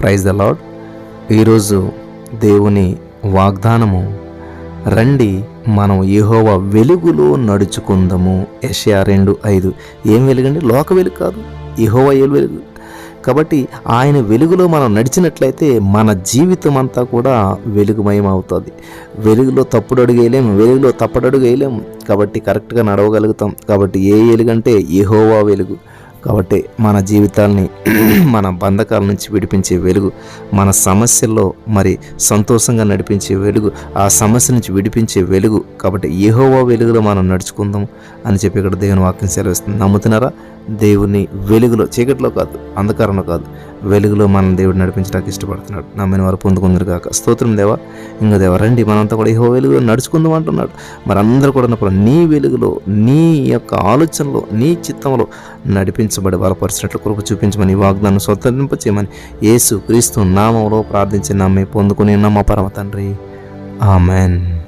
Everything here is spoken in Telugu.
ప్రైజ్ ద లాడ్ ఈరోజు దేవుని వాగ్దానము రండి మనం యెహోవా వెలుగులో నడుచుకుందాము. యెషయా రెండు ఐదు. ఏం వెలుగండి లోక వెలుగు కాదు యెహోవా ఏలు వెలుగు. కాబట్టి ఆయన వెలుగులో మనం నడిచినట్లయితే మన జీవితం అంతా కూడా వెలుగుమయం అవుతుంది. వెలుగులో తప్పుడు అడుగు వెలుగులో తప్పుడు అడుగు కాబట్టి కరెక్ట్గా నడవగలుగుతాం. కాబట్టి ఏ వెలుగంటే యెహోవా వెలుగు. కాబట్టి మన జీవితాల్ని మన బంధకాల నుంచి విడిపించే వెలుగు మన సమస్యల్లో మరి సంతోషంగా నడిపించే వెలుగు ఆ సమస్య నుంచి విడిపించే వెలుగు కాబట్టి ఏహోవా వెలుగులో మనం నడుచుకుందాం అని చెప్పి ఇక్కడ దేవుని వాక్యం సెలవిస్తుంది. నమ్ముతున్నారా? దేవుని వెలుగులో చీకట్లో కాదు అంధకారంలో కాదు వెలుగులో మనం దేవుడు నడిపించడానికి ఇష్టపడుతున్నాడు. నమ్మిన వారు పొందుకుందరు కాక స్తోత్రం దేవా. ఇంకా దేవా రండి మనంతా కూడా ఏహో వెలుగులో నడుచుకుందాం అంటున్నాడు. మరి అందరూ కూడా ఉన్నప్పుడు నీ వెలుగులో నీ యొక్క ఆలోచనలో నీ చిత్తంలో నడిపించబడి బలపరిచినట్లు కృప చూపించమని వాగ్దానం స్వతంత్రింప చేయమని యేసు క్రీస్తు నామంలో ప్రార్థించి నమ్మి పొందుకుని నమ్మ పరమ తండ్రి. ఆమెన్.